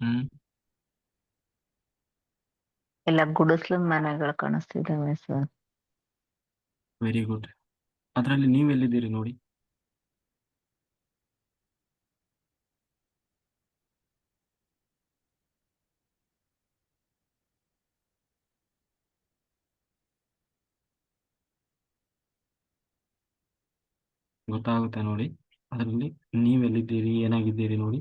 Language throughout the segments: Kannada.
ಹ್ಮ್. ಎಲ್ಲ ಗುಡಿಸ್ಲದ ಮನೆಗಳು ಕಾಣಿಸ್ತಿದ್ದಾವೆ ಸರ್. ವೆರಿ ಗುಡ್ ಅದರಲ್ಲಿ ನೀವು ಎಲ್ಲಿದ್ದೀರಿ ನೋಡಿ? ಗೊತ್ತಾಗುತ್ತೆ ನೋಡಿ. ಅದರಲ್ಲಿ ನೀವೆಲ್ಲಿದ್ದೀರಿ ಏನಾಗಿದ್ದೀರಿ ನೋಡಿ.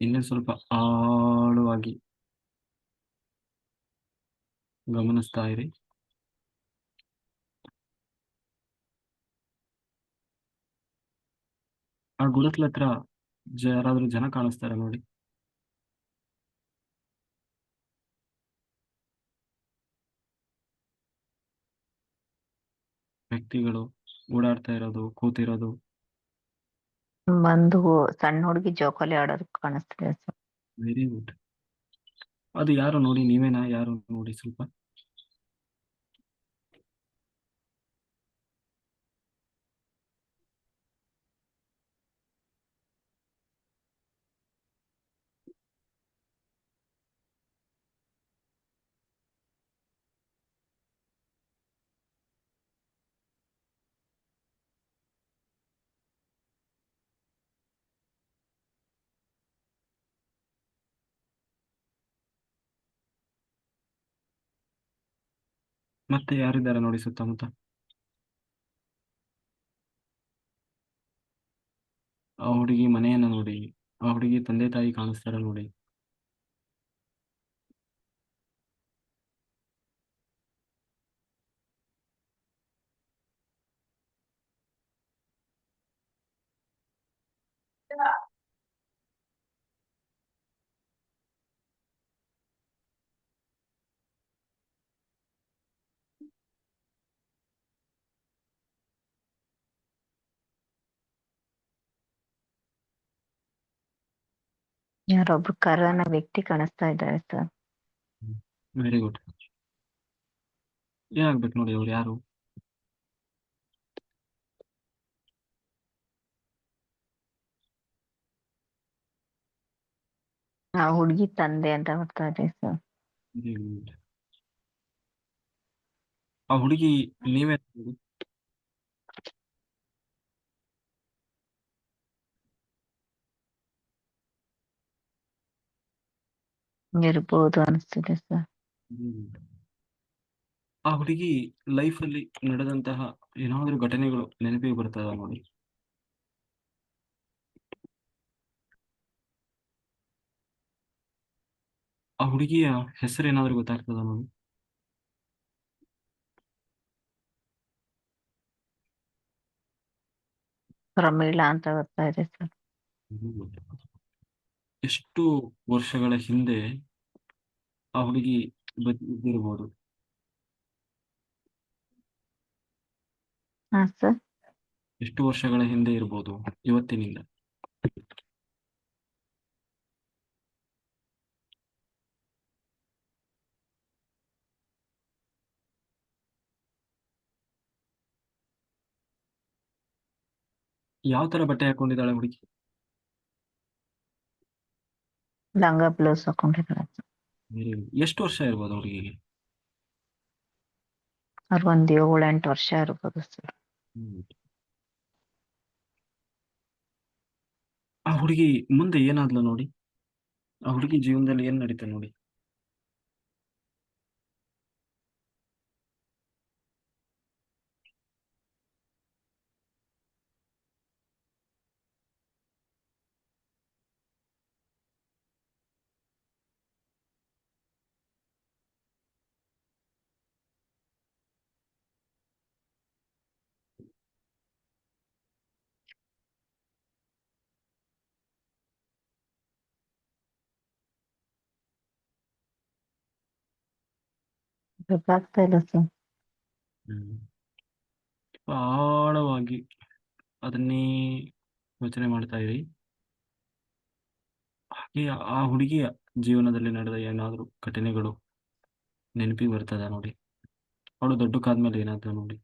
ಇನ್ನೂ ಸ್ವಲ್ಪ ಆಳವಾಗಿ ಗಮನಿಸ್ತಾ ಇರಿ. ಆ ಗುಡತ್ಲ ಹತ್ರ ಯಾರಾದ್ರೂ ಜನ ಕಾಣಿಸ್ತಾರೆ ನೋಡಿ? ವ್ಯಕ್ತಿಗಳು ಓಡಾಡ್ತಾ ಇರೋದು, ಕೂತಿರೋದು. ಒಂದು ಸಣ್ಣ ಹುಡುಗಿ ಜೋಕಾಲಿ ಆಡೋದು ಕಾಣಿಸ್ತಿದೆ ಸರ್. ವೆರಿ ಗುಡ್ ಅದು ಯಾರು ನೋಡಿ ನೀವೇನಾ ಯಾರು ನೋಡಿ ಸ್ವಲ್ಪ? ಮತ್ತೆ ಯಾರಿದ್ದಾರೆ ನೋಡಿ ಸುತ್ತಮುತ್ತ? ಆ ಹುಡುಗಿ ಮನೆಯನ್ನ ನೋಡಿ ಆ ಹುಡುಗಿ ತಂದೆ ತಾಯಿ ಕಾಣಿಸ್ತಾರ ನೋಡಿ. ಯಾರೊಬ್ರು ಕರನ ವ್ಯಕ್ತಿ ಕಾಣಿಸ್ತಾ ಇದ್ದಾರೆ ಸರ್. ವೆರಿ ಗುಡ್ ಏನಾಗ್ಬೇಕು ನೋಡಿ ಅವ್ರು ಯಾರು? ಆ ಹುಡುಗಿ ತಂದೆ ಅಂತ ಬರ್ತಾ ಇದೆ ಸರ್. ವೆರಿ ಗುಡ್ ಆ ಹುಡುಗಿ ನೀವೇ ಇರ್ಬೋದು ಅನಿಸ್ತಿದೆ ಸರ್. ಆ ಹುಡುಗಿ ಲೈಫ್ ಅಲ್ಲಿ ನಡೆದಂತಹ ಏನಾದ್ರೂ ಘಟನೆಗಳು ನೆನಪಿಗೆ ಬರ್ತದ ನೋಡಿ. ಆ ಹುಡುಗಿಯ ಹೆಸರು ಏನಾದ್ರೂ ಗೊತ್ತಾಗ್ತದ ನೋಡಿ. ಪ್ರಮೀಳಾ ಅಂತ ಇದೆ ಸರ್. ಎಷ್ಟು ವರ್ಷಗಳ ಹಿಂದೆ ಆ ಹುಡುಗಿ ಬದಿರ್ಬೋದು ಎಷ್ಟು ವರ್ಷಗಳ ಹಿಂದೆ ಇರಬಹುದು ಇವತ್ತಿನಿಂದ. ಯಾವ ತರ ಬಟ್ಟೆ ಹಾಕೊಂಡಿದ್ದಾಳೆ ಹುಡುಗಿ? ಲಂಗ ಬ್ಲೌಸ್ ಹಾಕೊಂಡಿದ್ದಾರೆ ಸರ್ Very ಎಷ್ಟು ವರ್ಷ ಇರ್ಬೋದು ಹುಡುಗಿಗೆ ಅವ್ರಿಗೊಂದು ಏಳು ಎಂಟು ವರ್ಷ ಇರ್ಬೋದು ಸರ್. ಆ ಹುಡುಗಿ ಮುಂದೆ ಏನಾದ್ಲು ನೋಡಿ? ಆ ಹುಡುಗಿ ಜೀವನದಲ್ಲಿ ಏನ್ ನಡೀತಾ ನೋಡಿ? ಗೊತ್ತಾಗ್ತಾ ಇಲ್ಲ ಸರ್ ಆಳವಾಗಿ ಅದನ್ನೇ ಯೋಚನೆ ಮಾಡ್ತಾ ಇರಿ. ಹಾಗೆ ಆ ಹುಡುಗಿಯ ಜೀವನದಲ್ಲಿ ನಡೆದ ಏನಾದರೂ ಘಟನೆಗಳು ನೆನಪಿಗೆ ಬರ್ತದ ನೋಡಿ. ಅವಳು ದೊಡ್ಡ ಕಾದ್ಮೇಲೆ ಏನಾದ್ರು ನೋಡಿ.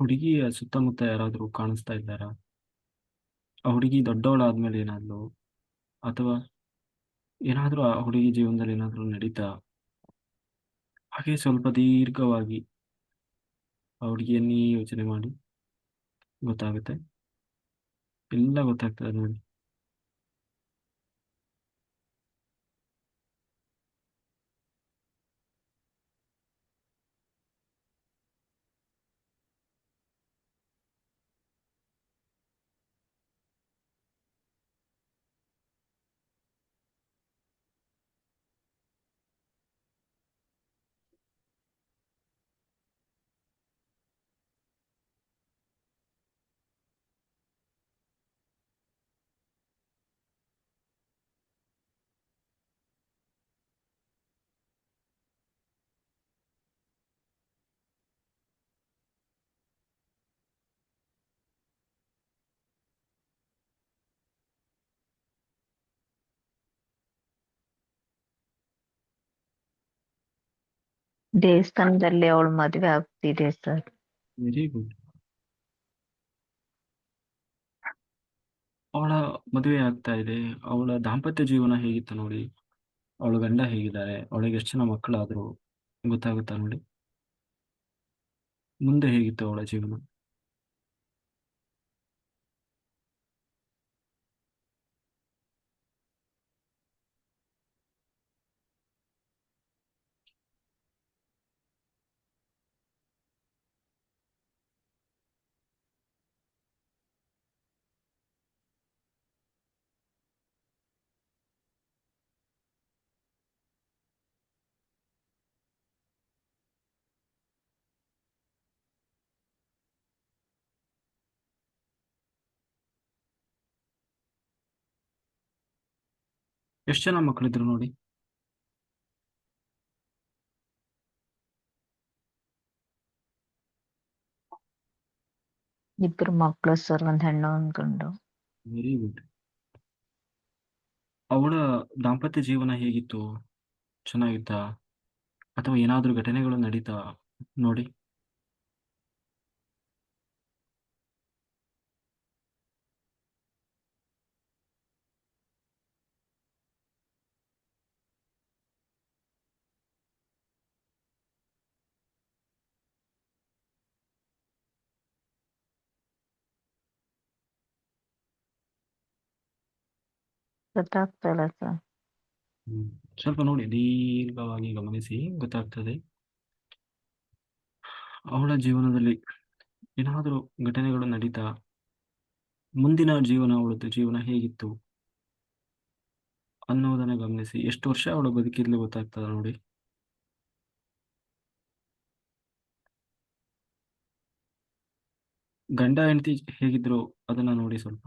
ಹುಡುಗಿಯ ಸುತ್ತಮುತ್ತ ಯಾರಾದರೂ ಕಾಣಿಸ್ತಾ ಇದ್ದಾರಾ? ಆ ಹುಡುಗಿ ದೊಡ್ಡವಳಾದ್ಮೇಲೆ ಏನಾದ್ಲು? ಅಥವಾ ಏನಾದರೂ ಆ ಹುಡುಗಿ ಜೀವನದಲ್ಲಿ ಏನಾದರೂ ನಡೀತಾ? ಹಾಗೆ ಸ್ವಲ್ಪ ದೀರ್ಘವಾಗಿ ಆ ಹುಡುಗಿಯನ್ನೇ ಯೋಚನೆ ಮಾಡಿ. ಗೊತ್ತಾಗುತ್ತೆ? ಎಲ್ಲ ಗೊತ್ತಾಗ್ತದೆ ನೋಡಿ. ದೇವಸ್ಥಾನದಲ್ಲಿ ಅವಳ ಮದುವೆ ಆಗ್ತಿದೆ ಸರ್ ವೆರಿ ಗುಡ್ ಅವಳ ಮದುವೆ ಆಗ್ತಾ ಇದೆ. ಅವಳ ದಾಂಪತ್ಯ ಜೀವನ ಹೇಗಿತ್ತು ನೋಡಿ? ಅವಳ ಗಂಡ ಹೇಗಿದ್ದಾರೆ? ಅವಳಿಗೆ ಎಷ್ಟು ಜನ ಮಕ್ಕಳಾದ್ರು? ಗೊತ್ತಾಗುತ್ತಾ ನೋಡಿ? ಮುಂದೆ ಹೇಗಿತ್ತು ಅವಳ ಜೀವನ? ಎಷ್ಟು ಜನ ಮಕ್ಕಳಿದ್ರು ನೋಡಿ? ಇಬ್ರು ಮಕ್ಕಳು ಸರ್ ಒಂದ್ ಹೆಣ್ಣು ಒಂದ್ ಗಂಡು. ವೆರಿ ಗುಡ್ ಅವಳ ದಾಂಪತ್ಯ ಜೀವನ ಹೇಗಿತ್ತು? ಚೆನ್ನಾಗಿತ್ತಾ? ಅಥವಾ ಏನಾದ್ರೂ ಘಟನೆಗಳು ನಡೀತಾ? ನೋಡಿ. ಗೊತ್ತಾಗ್ತಾ ಇಲ್ಲ ಸರ್ ಹ್ಮ್. ಸ್ವಲ್ಪ ನೋಡಿ ದೀರ್ಘವಾಗಿ ಗಮನಿಸಿ ಗೊತ್ತಾಗ್ತದೆ ಅವಳ ಜೀವನದಲ್ಲಿ ಏನಾದರೂ ಘಟನೆಗಳು ನಡೀತಾ ಮುಂದಿನ ಜೀವನ ಅವಳದ್ದು ಜೀವನ ಹೇಗಿತ್ತು ಅನ್ನೋದನ್ನ ಗಮನಿಸಿ ಎಷ್ಟು ವರ್ಷ ಅವಳು ಬದುಕಿದ್ಲು ಗೊತ್ತಾಗ್ತದ ನೋಡಿ ಗಂಡ ಹೆಂಡತಿ ಹೇಗಿದ್ರು ಅದನ್ನ ನೋಡಿ ಸ್ವಲ್ಪ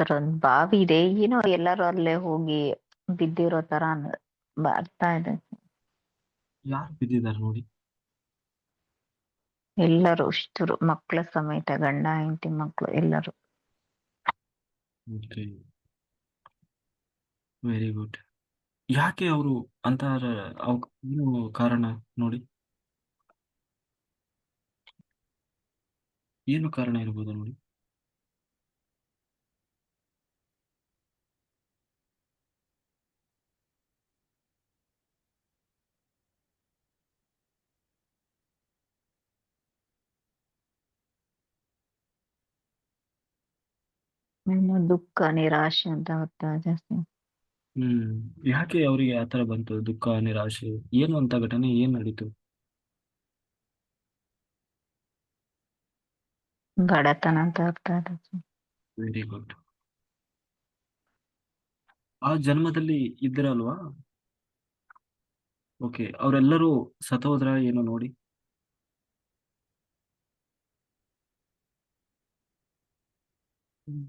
ಒಂದ್ ಬಾವಿ ಇದೆ. ಏನೋ ಎಲ್ಲರೂ ಅಲ್ಲೇ ಹೋಗಿ ಬಿದ್ದಿರೋ ತರ ಅನ್- ಬರ್ತಾ ಇದೆ. ಯಾರು ಬಿದ್ದಿದ್ದಾರೆ ನೋಡಿ? ಎಲ್ಲರೂ ಇಷ್ಟರು. ಮಕ್ಕಳ ಸಮೇತ ಗಂಡ ಹೆಂಡತಿ ಮಕ್ಕಳು ಎಲ್ಲರೂ. ಓಕೆ. Very good. ಯಾಕೆ ಅವರು ಅಂತ ಏನು ಕಾರಣ ನೋಡಿ? ಏನು ಕಾರಣ ಇರ್ಬೋದು ನೋಡಿ? ಏನೋ ದುಃಖ ನಿರಾಶೆ ಅಂತ ಬರ್ತಾ ಜಾಸ್ತಿ? ಹ್ಮ್. ಯಾಕೆ ಅವರಿಗೆ ಆತರ ಬಂತು ದುಃಖ ನಿರಾಶೆ? ಏನು ಅಂತ ಘಟನೆ ಏನ್ ನಡೀತು? ಬಡತನ ಅಂತ ಇದೆ ವೆರಿ ಗುಡ್ ಆ ಜನ್ಮದಲ್ಲಿ ಇದ್ರಲ್ವಾ ಓಕೆ ಅವರೆಲ್ಲರೂ ಸತ್ತೋದ್ರ ಏನೋ ನೋಡಿ? ಹ್ಮ್.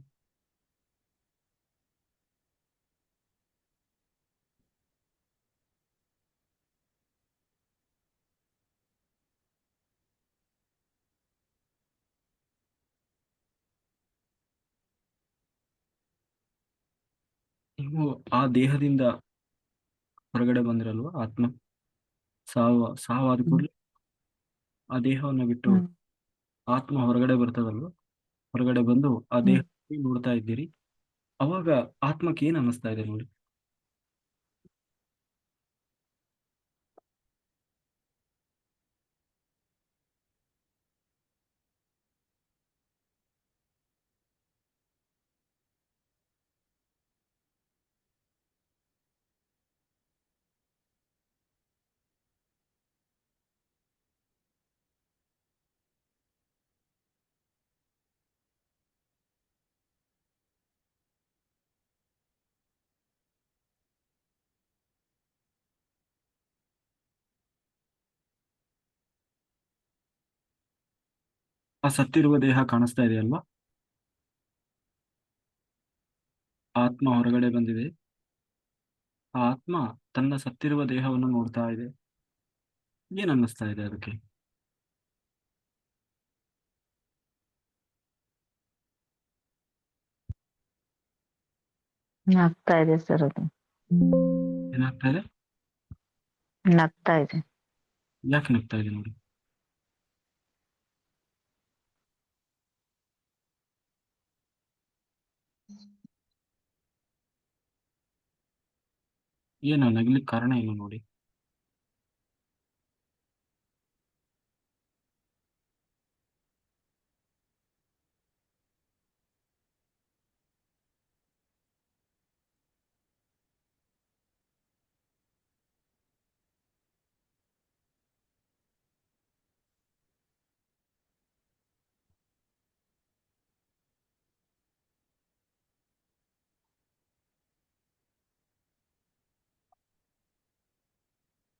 ನೀವು ಆ ದೇಹದಿಂದ ಹೊರಗಡೆ ಬಂದಿರಲ್ವಾ? ಆತ್ಮ ಸಾವ ಸಾವಾದ. ಕೂಡಲೇ ಆ ದೇಹವನ್ನು ಬಿಟ್ಟು ಆತ್ಮ ಹೊರಗಡೆ ಬರ್ತದಲ್ವ? ಹೊರಗಡೆ ಬಂದು ಆ ದೇಹ ನೋಡ್ತಾ ಇದ್ದೀರಿ. ಅವಾಗ ಆತ್ಮಕ್ಕೆ ಏನ್ ಅನ್ನಿಸ್ತಾ ಇದೆ ನೋಡಿ? ಆ ಸತ್ತಿರುವ ದೇಹ ಕಾಣಿಸ್ತಾ ಇದೆ ಅಲ್ವಾ ಆತ್ಮ ಹೊರಗಡೆ ಬಂದಿದೆ ಆ ಆತ್ಮ ತನ್ನ ಸತ್ತಿರುವ ದೇಹವನ್ನು ನೋಡ್ತಾ ಇದೆ ಏನ್ ಅನ್ನಿಸ್ತಾ ಇದೆ ಅದಕ್ಕೆ ನಗ್ತಾ ಇದೆ ಸರ್ ಅದು ಏನಾಗ್ತಾ ಇದೆ ನಗ್ತಾ ಇದೆ ಯಾಕೆ ನಗ್ತಾ ಇದೆ ನೋಡಿ ಏನು ನಗ್ಲಿಕ್ಕೆ ಕಾರಣ ಏನು ನೋಡಿ.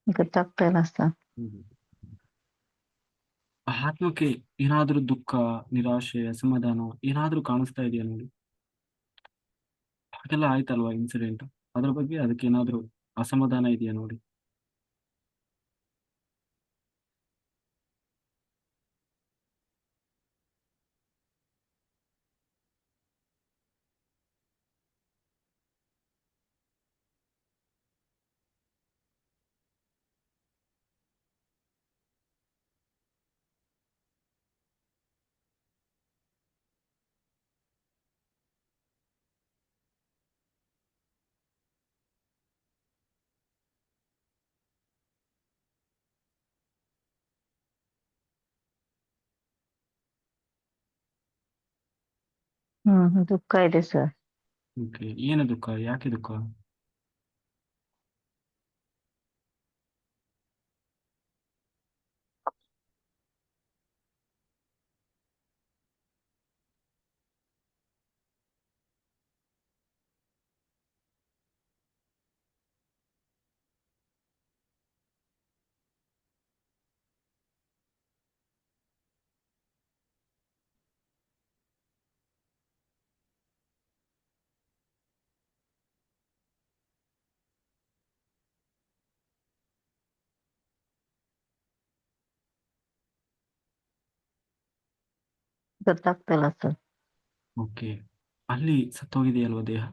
ಗೊತ್ತಾಗ್ತಾ ಆತ್ಮಕ್ಕೆ ಏನಾದ್ರೂ ದುಃಖ, ನಿರಾಶೆ, ಅಸಮಾಧಾನ ಏನಾದ್ರೂ ಕಾಣಿಸ್ತಾ ಇದೆಯಾ ನೋಡಿ? ಹಾಗೆಲ್ಲ ಆಯ್ತಲ್ವಾ ಇನ್ಸಿಡೆಂಟ್ ಅದ್ರ ಬಗ್ಗೆ ಅದಕ್ಕೆ ಏನಾದ್ರೂ ಅಸಮಾಧಾನ ಇದೆಯಾ ನೋಡಿ? ಹ್ಮ್ ದುಃಖ ಇದೆ ಸರ್. ಓಕೆ ಏನು ದುಃಖ ಯಾಕೆ ದುಃಖ? ಗೊತ್ತಾಗ್ತಿಲ್ಲ ಸರ್ ಓಕೆ ಅಲ್ಲಿ ಸತ್ತೋಗಿದೆಯಲ್ವ ದೇಹ?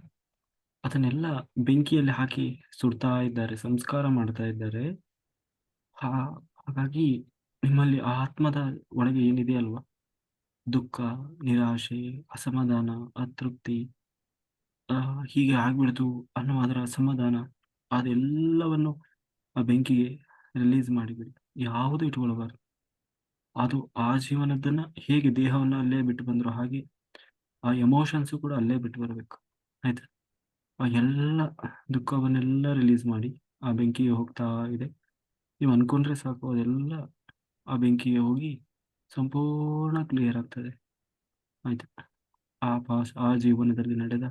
ಅದನ್ನೆಲ್ಲ ಬೆಂಕಿಯಲ್ಲಿ ಹಾಕಿ ಸುಡ್ತಾ ಇದ್ದಾರೆ ಸಂಸ್ಕಾರ ಮಾಡ್ತಾ ಇದ್ದಾರೆ. ಹಾಗಾಗಿ ನಿಮ್ಮಲ್ಲಿ ಆ ಆತ್ಮದ ಒಳಗೆ ಏನಿದೆ ಅಲ್ವಾ? ದುಃಖ ನಿರಾಶೆ ಅಸಮಾಧಾನ ಅತೃಪ್ತಿ ಆ, ಹೀಗೆ ಆಗ್ಬಿಡ್ತು ಅನ್ನೋ ಅದರ ಅಸಮಾಧಾನ ಅದೆಲ್ಲವನ್ನು ಆ ಬೆಂಕಿಗೆ ರಿಲೀಸ್ ಮಾಡಿಬಿಡಿ. ಯಾವುದು ಇಟ್ಕೊಳ್ಬಾರ್ದು. ಅದು ಆ ಜೀವನದನ್ನ ಹೇಗೆ ದೇಹವನ್ನ ಅಲ್ಲೇ ಬಿಟ್ಟು ಬಂದ್ರು ಹಾಗೆ ಆ ಎಮೋಷನ್ಸ್ ಕೂಡ ಅಲ್ಲೇ ಬಿಟ್ಟು ಬರಬೇಕು. ಆಯ್ತಾ? ಆ ಎಲ್ಲ ದುಃಖವನ್ನೆಲ್ಲ ರಿಲೀಸ್ ಮಾಡಿ ಆ ಬೆಂಕಿಗೆ ಹೋಗ್ತಾ ಇದೆ. ನೀವು ಅನ್ಕೊಂಡ್ರೆ ಸಾಕು, ಅದೆಲ್ಲ ಆ ಬೆಂಕಿಗೆ ಹೋಗಿ ಸಂಪೂರ್ಣ ಕ್ಲಿಯರ್ ಆಗ್ತದೆ. ಆಯ್ತಾ? ಆ ಪಾಸ್, ಆ ಜೀವನದಲ್ಲಿ ನಡೆದ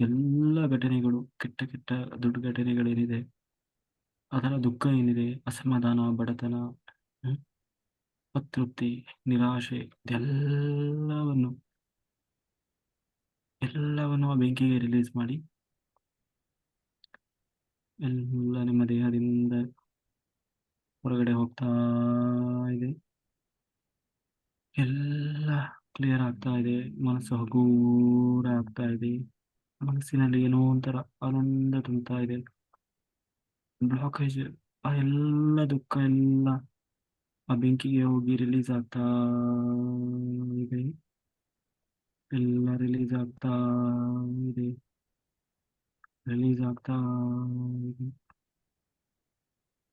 ಎಲ್ಲ ಘಟನೆಗಳು, ಕೆಟ್ಟ ಕೆಟ್ಟ ದೊಡ್ಡ ಘಟನೆಗಳೇನಿದೆ, ಅದರ ದುಃಖ ಏನಿದೆ, ಅಸಮಾಧಾನ, ಬಡತನ ಅತೃಪ್ತಿ, ನಿರಾಶೆ, ಇದೆಲ್ಲವನ್ನು, ಎಲ್ಲವನ್ನು ಆ ಬೆಂಕಿಗೆ ರಿಲೀಸ್ ಮಾಡಿ, ಎಲ್ಲ ನಿಮ್ಮ ದೇಹದಿಂದ ಹೊರಗಡೆ ಹೋಗ್ತಾ ಇದೆ. ಎಲ್ಲ ಕ್ಲಿಯರ್ ಆಗ್ತಾ ಇದೆ. ಮನಸ್ಸು ಹಗೂರ ಆಗ್ತಾ ಇದೆ. ಮನಸ್ಸಿನಲ್ಲಿ ಏನೋ ಒಂಥರ ಆನಂದ ತುಂಬ್ತಾ ಇದೆ. ಬ್ಲಾಕೇಜ್ ಆ ಎಲ್ಲ ದುಃಖ ಎಲ್ಲ ಆ ಬೆಂಕಿಗೆ ಹೋಗಿ ರಿಲೀಸ್ ಆಗ್ತಾ ಇದೆ ಎಲ್ಲ ರಿಲೀಸ್ ಆಗ್ತಾ ಇದೆ ರಿಲೀಸ್ ಆಗ್ತಾ ಇದೆ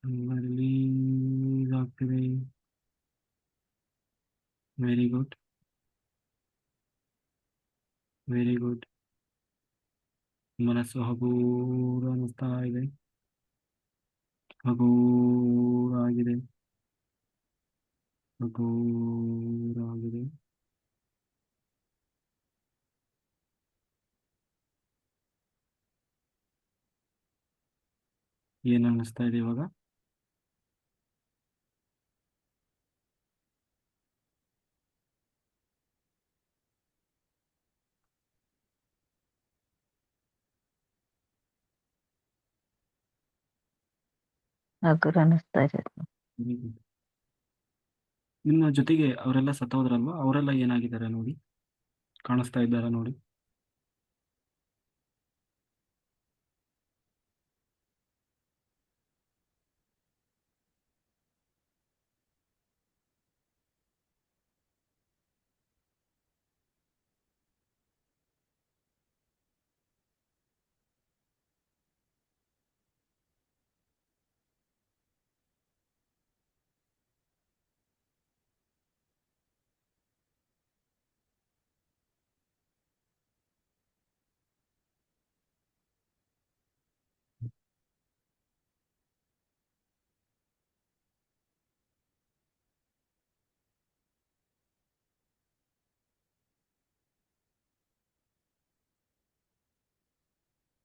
ಎಲ್ಲ ರಿಲೀಸ್ ಆಗ್ತಿದೆ ವೆರಿ ಗುಡ್ ವೆರಿ ಗುಡ್ ಮನಸ್ಸು ಹಗೂರ ಅನ್ನಿಸ್ತಾ ಇದೆ ಹಗೂರ ಆಗಿದೆ ಹಗೂರ ಆಗಿದೆ ಏನ್ ಅನ್ನಿಸ್ತಾ ಇದೆ ಇವಾಗ? ಹಗುರ ಅನಿಸ್ತಾ ಇದೆ. Very good. ನಿಮ್ಮ ಜೊತೆಗೆ ಅವರೆಲ್ಲ ಸತ್ತೋದ್ರಲ್ವಾ? ಅವರೆಲ್ಲ ಏನಾಗಿದ್ದಾರೆ ನೋಡಿ? ಕಾಣಿಸ್ತಾ ಇದ್ದಾರಾ ನೋಡಿ?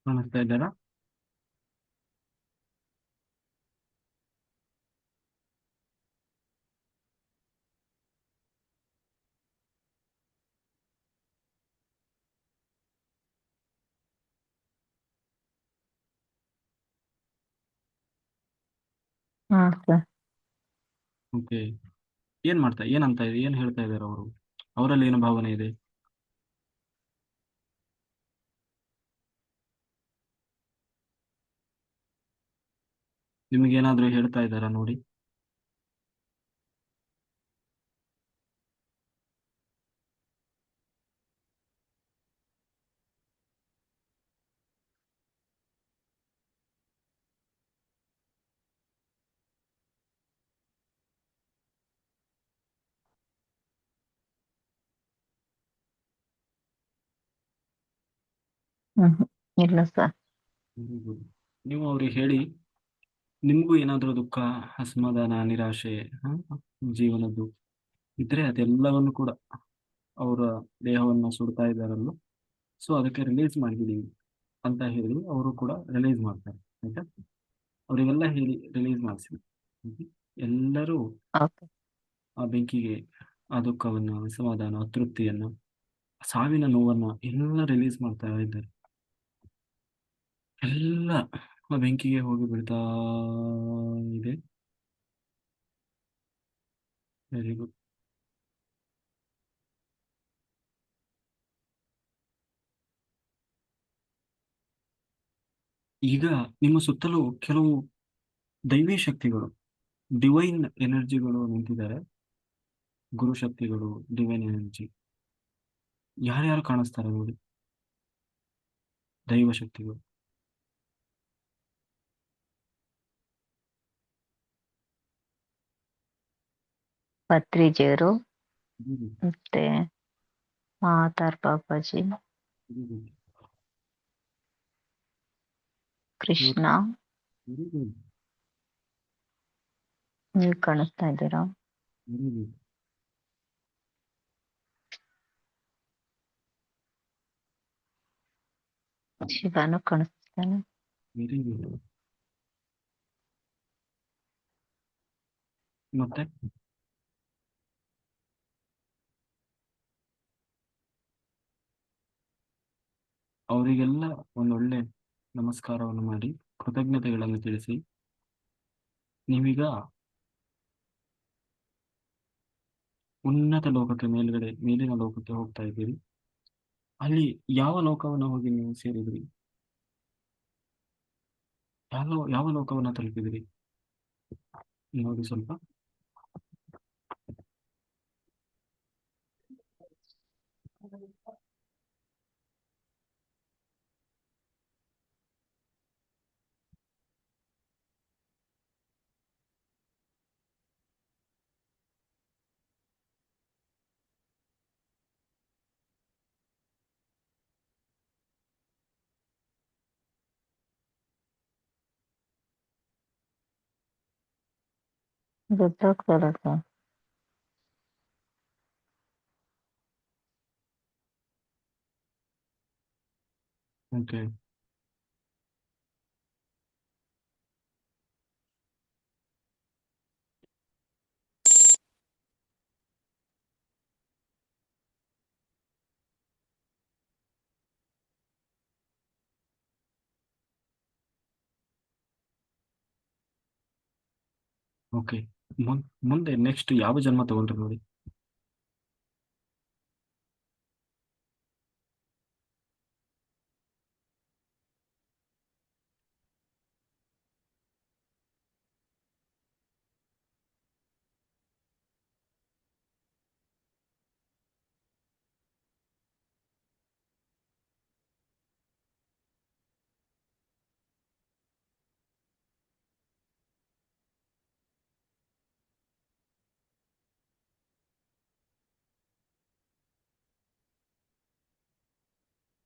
ಕಾಣಿಸ್ತಾ ಇದ್ದಾರ? ಹಾ ಸರ್. ಓಕೆ. ಏನ್ ಮಾಡ್ತಾ ಏನಂತ ಇದೆ ಏನ್ ಹೇಳ್ತಾ ಇದ್ದಾರೆ ಅವರು? ಅವರಲ್ಲಿ ಏನು ಭಾವನೆ ಇದೆ? ನಿಮಗೇನಾದ್ರೂ ಹೇಳ್ತಾ ಇದ್ದಾರಾ ನೋಡಿ. ಇಲ್ಲ ಸರ್. ನೀವು ಅವ್ರಿಗೆ ಹೇಳಿ. ನಿಮಗೂ ಏನಾದರೂ ದುಃಖ ಅಸಮಾಧಾನ ನಿರಾಶೆ? ಜೀವನದ್ದು ಇದ್ರೆ ಅದೆಲ್ಲವನ್ನು ಕೂಡ ಅವರ ದೇಹವನ್ನು ಸುಡ್ತಾ ಇದ್ದಾರಲ್ಲ ಸೊ ಅದಕ್ಕೆ ರಿಲೀಸ್ ಮಾಡಿದೀನಿ ಅಂತ ಹೇಳಿ ಅವರು ಕೂಡ ರಿಲೀಸ್ ಮಾಡ್ತಾರೆ ಆಯ್ತಾ? ಅವರಿಗೆಲ್ಲ ಹೇಳಿ ರಿಲೀಸ್ ಮಾಡಿಸಿ ಎಲ್ಲರೂ ಆ ಬೆಂಕಿಗೆ ಆ ದುಃಖವನ್ನು ಅಸಮಾಧಾನ ಅತೃಪ್ತಿಯನ್ನು ಸಾವಿನ ನೋವನ್ನ ಎಲ್ಲ ರಿಲೀಸ್ ಮಾಡ್ತಾ ಇದ್ದಾರೆ. ಎಲ್ಲ ಬೆಂಕಿಗೆ ಹೋಗಿ ಬಿಡ್ತಾ ಇದೆ. ವೆರಿ ಗುಡ್ ಈಗ ನಿಮ್ಮ ಸುತ್ತಲೂ ಕೆಲವು ದೈವಿ ಶಕ್ತಿಗಳು ಡಿವೈನ್ ಎನರ್ಜಿಗಳು ನಿಂತಿದ್ದಾರೆ. ಗುರು ಶಕ್ತಿಗಳು ಡಿವೈನ್ ಎನರ್ಜಿ. ಯಾರ್ಯಾರು ಕಾಣಿಸ್ತಾರೆ ನೋಡಿ. ದೈವ ಶಕ್ತಿಗಳು. ಪತ್ರಿಜಿಯರು ವೆರಿ ಗುಡ್ ಮತ್ತೆ ಮಾತಾರ್ Babaji very good Krishna very good ನೀವು ಕಾಣಿಸ್ತಾ ಇದ್ದೀರಾ ವೆರಿ ಗುಡ್ ಶಿವನು ಕಾಣಿಸ್ತಾನೆ ವೆರಿ ಗುಡ್ ಮತ್ತೆ ಅವರಿಗೆಲ್ಲ ಒಂದೊಳ್ಳೆ ನಮಸ್ಕಾರವನ್ನು ಮಾಡಿ ಕೃತಜ್ಞತೆಗಳನ್ನು ತಿಳಿಸಿ. ನೀವೀಗ ಉನ್ನತ ಲೋಕಕ್ಕೆ ಮೇಲ್ಗಡೆ, ಮೇಲಿನ ಲೋಕಕ್ಕೆ ಹೋಗ್ತಾ ಇದ್ದೀರಿ. ಅಲ್ಲಿ ಯಾವ ಲೋಕವನ್ನು ಹೋಗಿ ನೀವು ಸೇರಿದ್ರಿ? ಯಾವ ಯಾವ ಲೋಕವನ್ನ ತಲುಪಿದಿರಿ? ನೋಡಿ ಸ್ವಲ್ಪ ಗೊತ್ತಾಗ್ತಲ್ಲ ಸರ್ ಓಕೆ ಓಕೆ ಮುಂದೆ ನೆಕ್ಸ್ಟ್ ಯಾವ ಜನ್ಮ ತಗೊಂಡ್ರಿ ನೋಡಿ.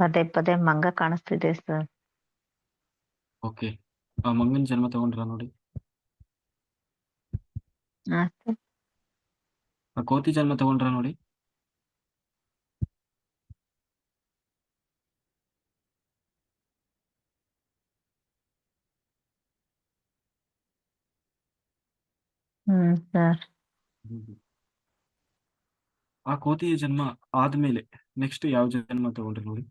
ಪದೇ ಪದೇ ಮಂಗ ಕಾಣಿಸ್ತಿದೆ ಸರ್ ಓಕೆ ಆ ಮಂಗನ ಜನ್ಮ ತಗೊಂಡ್ರ ನೋಡಿ. ಹಾ ಸರ್ ಆ ಕೋತಿ ಜನ್ಮ ತಗೊಂಡ್ರ ನೋಡಿ. ಹ್ಮ್ ಸರ್ ಆ ಕೋತಿಯ ಜನ್ಮ ಆದ್ಮೇಲೆ ನೆಕ್ಸ್ಟ್ ಯಾವ ಜನ್ಮ ತಗೊಂಡ್ರಿ ನೋಡಿ.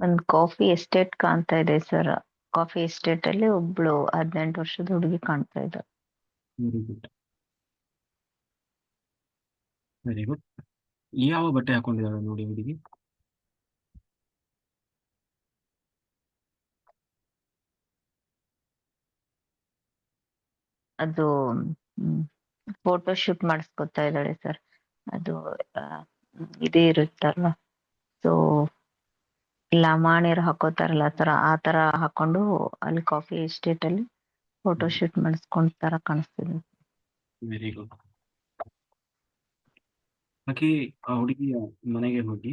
ಒಂದ್ ಕಾಫಿ ಎಸ್ಟೇಟ್ ಕಾಣ್ತಾ ಇದೆ ಸರ್ ಕಾಫಿ ಎಸ್ಟೇಟ್ ಅಲ್ಲಿ ಒಬ್ಳು ಹದಿನೆಂಟು ವರ್ಷದ ಹುಡುಗಿ ಕಾಣ್ತಾ ಇದೆ ವೆರಿ ಗುಡ್ ವೆರಿ ಗುಡ್ ಯಾವ ಬಟ್ಟೆ ಹಾಕೊಂಡಿದ್ದಾಳೆ ನೋಡಿ ಹುಡುಗಿ? ಅದು ಫೋಟೋ ಶೂಟ್ ಮಾಡಿಸ್ಕೊತಾ ಇದ್ದಾಳೆ ಸರ್ ಅದು ಇದೇ ಇರುತ್ತಲ್ವಾ? ಸೊ ಲಮಾಣಿಯರು ಹಾಕೋತಾರಲ್ಲ ಆ ತರ ಆ ತರ ಹಾಕೊಂಡು ಅಲ್ಲಿ ಕಾಫಿ ಎಸ್ಟೇಟ್ ಅಲ್ಲಿ ಫೋಟೋ ಶೂಟ್ ಮಾಡಿಸ್ಕೊಂಡ್ ತರ ಕಾಣಿಸ್ತಿದೆ. ವೆರಿ ಗುಡ್ ಹಾಗೆ ಆ ಹುಡುಗಿಯ ಮನೆಗೆ ಹೋಗಿ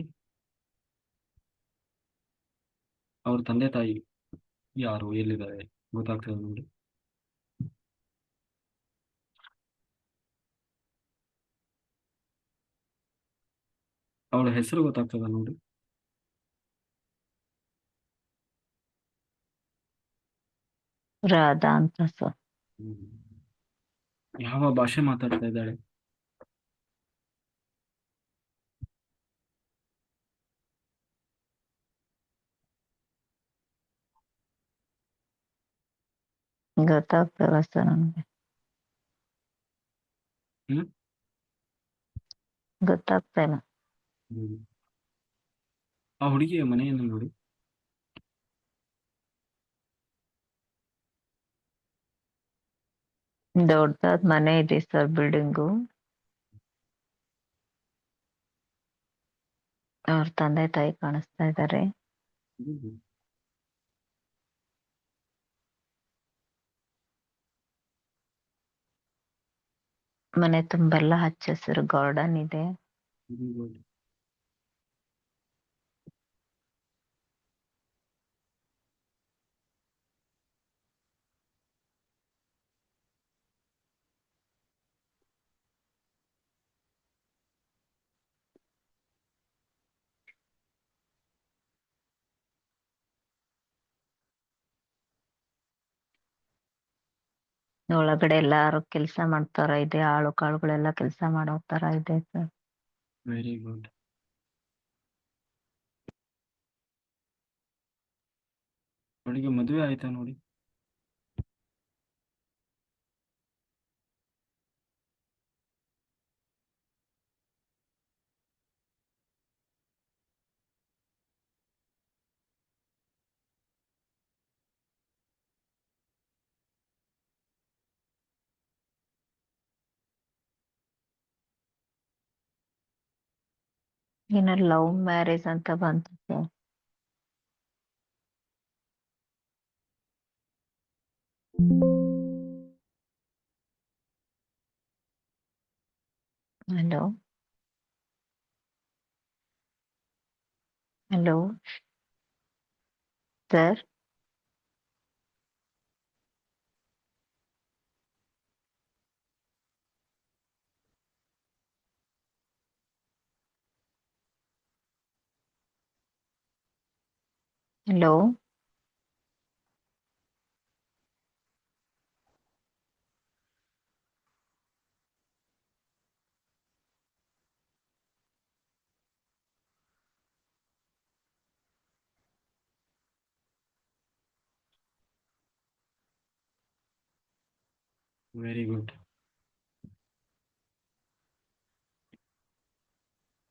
ಅವ್ರ ತಂದೆ ತಾಯಿ ಯಾರು ಎಲ್ಲಿದ್ದಾರೆ ಗೊತ್ತಾಗ್ತದೆ ನೋಡಿ. ಅವಳ ಹೆಸರು ಗೊತ್ತಾಗ್ತದ ನೋಡಿ. ರಾಧಾ ಅಂತ ಸರ್. ಯಾವ ಭಾಷೆ ಮಾತಾಡ್ತಾ ಇದ್ದಾಳೆ? ಗೊತ್ತಾಗ್ತಲ್ಲ ಸರ್ ನನ್ಗೆ? ಗೊತ್ತಾಗ್ತಾ ಇಲ್ಲ ಆ ಹುಡುಗಿಯ ಮನೆಯನ್ನು ನೋಡಿ. ದೊಡ್ಡದಾದ ಮನೆ ಇದೆ ಸರ್ ಬಿಲ್ಡಿಂಗು ಅವ್ರ ತಂದೆ ತಾಯಿ ಕಾಣಿಸ್ತಾ ಇದ್ದಾರೆ. ಮನೆ ತುಂಬೆಲ್ಲ ಹಚ್ಚ ಹಸಿರು ಗಾರ್ಡನ್ ಇದೆ ಒಳಗಡೆ ಎಲ್ಲಾರು ಕೆಲಸ ಮಾಡ್ತಾರ, ಇದೆ ಆಳು ಕಾಳುಗಳೆಲ್ಲ ಕೆಲಸ ಮಾಡೋ ತರ ಇದೆ ಸರ್. ವೆರಿ ಗುಡ್ ಅವಳಿಗೆ ಮದುವೆ ಆಯ್ತಾ ನೋಡಿ? ಇನ್ನು ಲವ್ ಮ್ಯಾರೇಜ್ ಅಂತ ಬಂತು sir hello hello sir hello very good